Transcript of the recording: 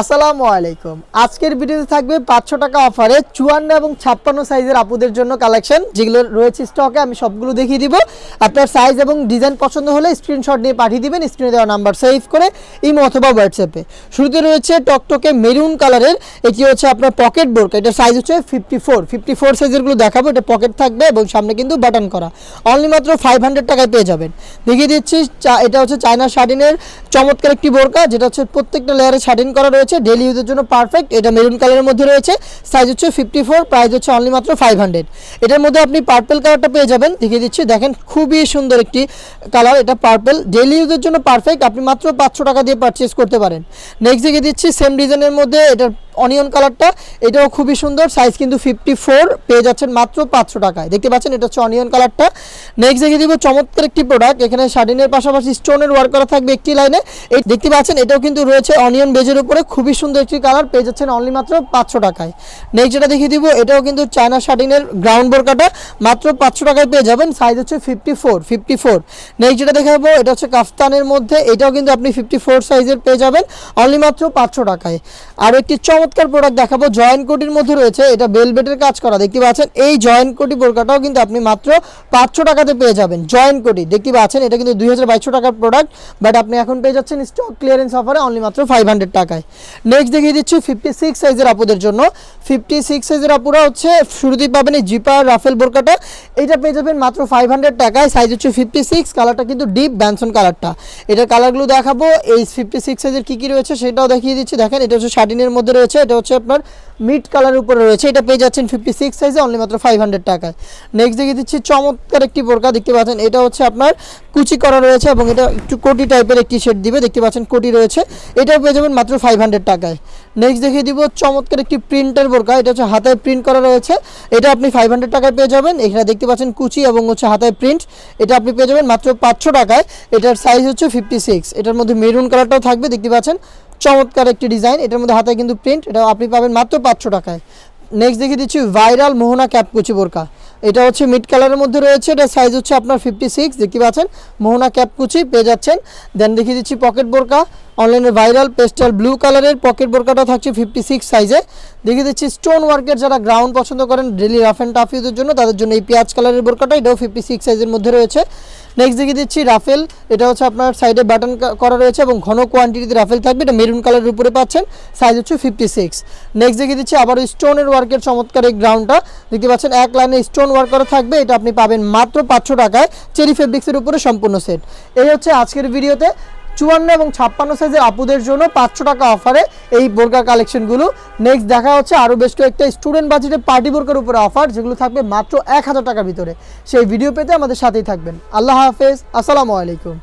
আসসালামু আলাইকুম। আজকের ভিডিওতে থাকবে পাঁচশো টাকা অফারে চুয়ান্ন এবং ছাপ্পান্ন সাইজের আপুদের জন্য কালেকশন, যেগুলো রয়েছে স্টকে আমি সবগুলো দেখিয়ে দিব। আপনার সাইজ এবং ডিজাইন পছন্দ হলে স্ক্রিনশট নিয়ে পাঠিয়ে দিবেন স্ক্রিনে দেওয়া নাম্বার সেভ করে ইমো অথবা হোয়াটসঅ্যাপে শুরুতে রয়েছে টকটকে মেরুন কালারের এটি হচ্ছে আপনার পকেট বোরকা এটা সাইজ হচ্ছে ফিফটি ফোর ফিফটি ফোর সাইজেরগুলো দেখাবো, এটা পকেট থাকবে এবং সামনে কিন্তু বাটন করা। অনলি মাত্র ফাইভ হান্ড্রেড টাকায় পেয়ে যাবেন। দেখিয়ে দিচ্ছি এটা হচ্ছে চায়না শার্টিনের চমৎকার একটি বোরকা, যেটা হচ্ছে প্রত্যেকটা লেয়ারে শার্টিন করা রয়েছে। ডেলি ইউজের জন্য পারফেক্ট এটা মেরুন কালারের মধ্যে রয়েছে। সাইজ হচ্ছে ফিফটি ফোর প্রাইস হচ্ছে অনলি মাত্র ফাইভ হান্ড্রেড এটার মধ্যে আপনি পার্পেল কালারটা পেয়ে যাবেন। দেখিয়ে দিচ্ছি, দেখেন খুবই সুন্দর একটি কালার এটা পার্পেল ডেলি ইউজের জন্য পারফেক্ট আপনি মাত্র পাঁচশো টাকা দিয়ে পারচেস করতে পারেন। নেক্সট দেখিয়ে দিচ্ছি সেম ডিজাইনের মধ্যে এটার অনিয়ন কালারটা এটাও খুবই সুন্দর সাইজ কিন্তু ফিফটি ফোর পেয়ে যাচ্ছেন মাত্র পাঁচশো টাকায়। দেখতে পাচ্ছেন, এটা হচ্ছে অনিয়ন কালারটা নেক্সট দেখিয়ে দিব চমৎকার একটি প্রোডাক্ট এখানে শার্টিনের পাশাপাশি স্টোনের ওয়ার্ক করা থাকবে একটি লাইনে এই দেখতে পাচ্ছেন, এটাও কিন্তু রয়েছে অনিয়ন বেজের উপরে, খুবই সুন্দর একটি কালার পেয়ে যাচ্ছেন অনলি মাত্র পাঁচশো টাকায়। নেক্সট যেটা দেখিয়ে দিব, এটাও কিন্তু চায়না শার্টিনের গ্রাউন্ড বোরকাটা মাত্র পাঁচশো টাকায় পেয়ে যাবেন সাইজ হচ্ছে fifty four fifty four next যেটা দেখাবো, এটা হচ্ছে কাফতানের মধ্যে, এটাও কিন্তু আপনি ফিফটি ফোর সাইজের পেয়ে যাবেন অনলি মাত্র পাঁচশো টাকায়। আর একটি চমৎকার প্রোডাক্ট দেখাবো। জয়েন্ট কোটির মধ্যে রয়েছে, এটা বেলবেটের কাজ করা। দেখতে পাচ্ছেন, এই জয়েন্ট কোটি বোরকাটাও কিন্তু আপনি মাত্র পাঁচশো টাকাতে পেয়ে যাবেন। জয়েন্ট কোটি দেখতে পাচ্ছেন, এটা কিন্তু দুই টাকার প্রোডাক্ট বাট আপনি এখন পেয়ে যাচ্ছেন স্টক ক্লিয়ারেন্স অফারে অনলি মাত্র ফাইভ হান্ড্রেড টাকায়। নেক্সট দেখিয়ে দিচ্ছি ফিফটি সিক্স সাইজের আপুদের জন্য। ফিফটি সিক্স সাইজের আপুরা হচ্ছে, শুরুতেই পাবেন এই জিপার রাফেল বোরকাটা। এটা পেয়ে যাবেন মাত্র ফাইভ হান্ড্রেড টাকায়। সাইজ হচ্ছে ফিফটি সিক্স কালারটা কিন্তু ডিপ ব্যানসন কালারটা এটার কালারগুলো দেখাবো। এই ফিফটি সিক্স সাইজের কী কী রয়েছে সেটাও দেখিয়ে দিচ্ছি। দেখেন, এটা হচ্ছে শার্টিনের মধ্যে রয়েছে এটা হচ্ছে আপনার মিড কালারের উপরে রয়েছে। এটা পেয়ে যাচ্ছেন ফিফটি সিক্স সাইজে অনলি মাত্র ফাইভ হান্ড্রেড টাকায়। নেক্সট দেখিয়ে দিচ্ছি, চমৎকার একটি বোরকা দেখতে পাচ্ছেন। এটা হচ্ছে আপনার কুচি করা রয়েছে এবং এটা একটু কোটি টাইপের একটি শেড দিবে। দেখতে পাচ্ছেন কোটি রয়েছে। এটাও পেয়ে যাবেন মাত্র ফাইভ হান্ড্রেড টাকায়। নেক্সট দেখিয়ে দিব, চমৎকার একটি প্রিন্টের বোরকা। এটা হচ্ছে হাতায় প্রিন্ট করা রয়েছে। এটা আপনি ফাইভ হান্ড্রেড টাকায় পেয়ে যাবেন। এখানে দেখতে পাচ্ছেন কুচি এবং হচ্ছে হাতায় প্রিন্ট এটা আপনি পেয়ে যাবেন মাত্র পাঁচশো টাকায়। এটার সাইজ হচ্ছে ফিফটি সিক্স এটার মধ্যে মেরুন কালারটাও থাকবে। দেখতে পাচ্ছেন চমৎকার একটি ডিজাইন। এটার মধ্যে হাতে কিন্তু প্রিন্ট এটা আপনি পাবেন মাত্র পাঁচশো টাকায়। নেক্সট দেখিয়ে দিচ্ছি ভাইরাল মোহনা ক্যাপ কুচি বোরকা। এটা হচ্ছে মিড কালারের মধ্যে রয়েছে, এটা সাইজ হচ্ছে আপনার ফিফটি সিক্স দেখতে পাচ্ছেন? মোহনা ক্যাপ কুচি পেয়ে যাচ্ছেন। দেন দেখিয়ে দিচ্ছি পকেট বোরকা অনলাইনে ভাইরাল পেস্টাল ব্লু কালারের পকেট বোরকাটা থাকছে ফিফটি সিক্স সাইজে দেখিয়ে দিচ্ছি স্টোন ওয়ার্কের যারা গ্রাউন্ড পছন্দ করেন ডেলি রাফ অ্যান্ড টাফ ইউজের জন্য, তাদের জন্য এই পেঁয়াজ কালারের বোরকাটা, এটাও ফিফটি সিক্স সাইজের মধ্যে রয়েছে। নেক্সট দেখিয়ে দিচ্ছি রাফেল এটা হচ্ছে আপনার সাইডে বাটন করা রয়েছে এবং ঘন কোয়ান্টিটিতে রাফেল থাকবে। এটা মেরুন কালারের উপরে পাচ্ছেন। সাইজ হচ্ছে ফিফটি সিক্স নেক্সট দেখিয়ে দিচ্ছি আবারও স্টোনের ওয়ার্কের চমৎকার এই গ্রাউন্ডটা দেখতে পাচ্ছেন, এক লাইনে স্টোন ওয়ার্ক করা থাকবে। এটা আপনি পাবেন মাত্র পাঁচশো টাকায়। চেরি ফেব্রিক্সের উপরে সম্পূর্ণ সেট এই হচ্ছে আজকের ভিডিওতে চুয়ান্ন এবং ছাপ্পান্ন সাইজের আপুদের জন্য পাঁচশো টাকা অফারে এই বোরকার কালেকশনগুলো নেক্সট দেখা হচ্ছে আরও বেশ কয়েকটা স্টুডেন্ট বাজেটে পার্টি বোরকার উপরে অফার যেগুলো থাকবে মাত্র এক হাজার টাকার ভিতরে। সেই ভিডিও পেতে আমাদের সাথেই থাকবেন। আল্লাহ হাফেজ, আসসালামু আলাইকুম।